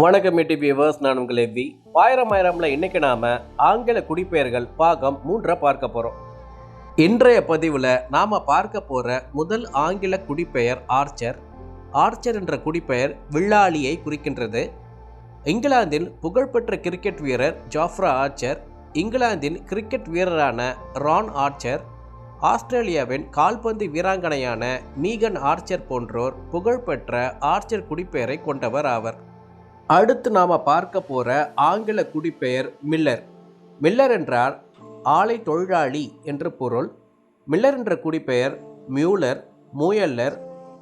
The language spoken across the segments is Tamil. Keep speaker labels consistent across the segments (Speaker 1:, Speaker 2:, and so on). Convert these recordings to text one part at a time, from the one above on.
Speaker 1: வணக்கம் எட்டி வியூவர்ஸ் நான் உங்கள் எவ்வி ஆயிரம் ஆயிரம்ல இன்னைக்கு நாம ஆங்கில குடிப்பெயர்கள் பாகம் மூன்றை பார்க்க போறோம். இன்றைய பதிவில் நாம பார்க்க போற முதல் ஆங்கில குடிப்பெயர் ஆர்ச்சர். ஆர்ச்சர் என்ற குடிப்பெயர் வில்லாளியை குறிக்கின்றது. இங்கிலாந்தின் புகழ்பெற்ற கிரிக்கெட் வீரர் ஜாஃப்ரா ஆர்ச்சர் இங்கிலாந்தின் கிரிக்கெட் வீரரான ரான் ஆர்ச்சர் ஆஸ்திரேலியாவின் கால்பந்து வீராங்கனையான மீகன் ஆர்ச்சர் போன்றோர் புகழ்பெற்ற ஆர்ச்சர் குடிப்பெயரை கொண்டவர் ஆவர். அடுத்து நாம் பார்க்க போகிற ஆங்கில குடிப்பெயர் மில்லர். மில்லர் என்றால் ஆலை தொழிலாளி என்று பொருள். மில்லர் என்ற குடிப்பெயர் Mueller Muller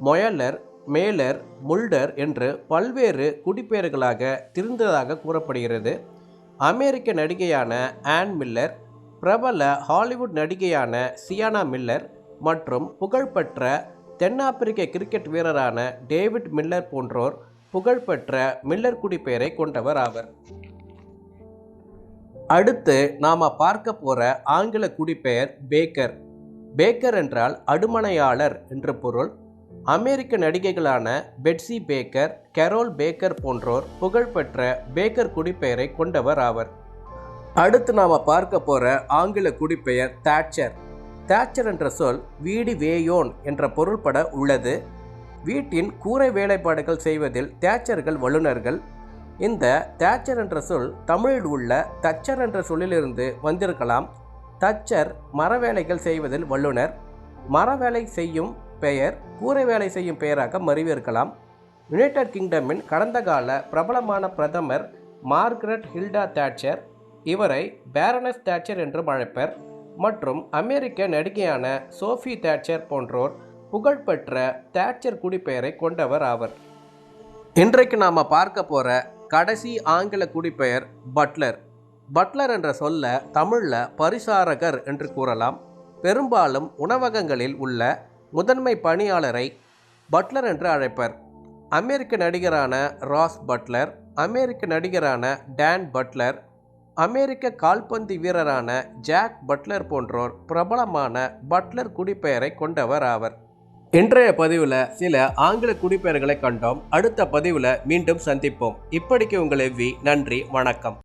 Speaker 1: Moeller Meller Mulder என்று பல்வேறு குடிப்பெயர்களாக திருந்ததாக கூறப்படுகிறது. அமெரிக்க நடிகையான ஆன் மில்லர் பிரபல ஹாலிவுட் நடிகையான சியானா மில்லர் மற்றும் புகழ்பெற்ற தென்னாப்பிரிக்க கிரிக்கெட் வீரரான டேவிட் மில்லர் போன்றோர் புகழ்பெற்ற மில்லர் குடிப்பெயரை கொண்டவர் ஆவர். அடுத்து நாம் பார்க்க போகிற ஆங்கில குடிப்பெயர் பேக்கர். பேக்கர் என்றால் அடுமனையாளர் என்று பொருள். அமெரிக்க நடிகைகளான பெட்சி பேக்கர் கெரோல் பேக்கர் போன்றோர் புகழ்பெற்ற பேக்கர் குடிப்பெயரை கொண்டவர் ஆவர். அடுத்து நாம் பார்க்க போகிற ஆங்கில குடிப்பெயர் தாட்சர். தாட்சர் என்ற சொல் வீடு வேயோன் என்ற பொருள்பட உள்ளது. வீட்டின் கூரை வேலைப்பாடுகள் செய்வதில் தேச்சர்கள் வல்லுநர்கள். இந்த தேச்சர் என்ற சொல் தமிழில் உள்ள தச்சர் என்ற சொல்லிலிருந்து வந்திருக்கலாம். தச்சர் மர வேலைகள் செய்வதில் வல்லுனர் மரவேலை செய்யும் பெயர் கூரை வேலை செய்யும் பெயராக மறிவிருக்கலாம் யுனைடெட் கிங்டமின் கடந்த கால பிரபலமான பிரதமர் மார்கரெட் ஹில்டா தேட்சர் இவரை பேரனஸ் தேட்சர் என்றும் அழைப்பர் மற்றும் அமெரிக்க நடிகையான சோஃபி தேட்சர் போன்றோர் புகழ்பெற்ற தேட்சர் குடிப்பெயரை கொண்டவர் ஆவர். இன்றைக்கு நாம் பார்க்க போகிற கடைசி ஆங்கில குடிப்பெயர் பட்லர். பட்லர் என்ற சொல்ல தமிழில் பரிசாரகர் என்று கூறலாம். பெரும்பாலும் உணவகங்களில் உள்ள முதன்மை பணியாளரை பட்லர் என்று அழைப்பர். அமெரிக்க நடிகரான ராஸ் பட்லர் அமெரிக்க நடிகரான டேன் பட்லர் அமெரிக்க கால்பந்து வீரரான ஜாக் பட்லர் போன்றோர் பிரபலமான பட்லர் குடிப்பெயரை கொண்டவர் ஆவர். இன்றைய பதிவில் சில ஆங்கில குடிப்பெயர்களை கண்டோம். அடுத்த பதிவில் மீண்டும் சந்திப்போம். இப்படிக்கு உங்கள் எவ்வி நன்றி வணக்கம்.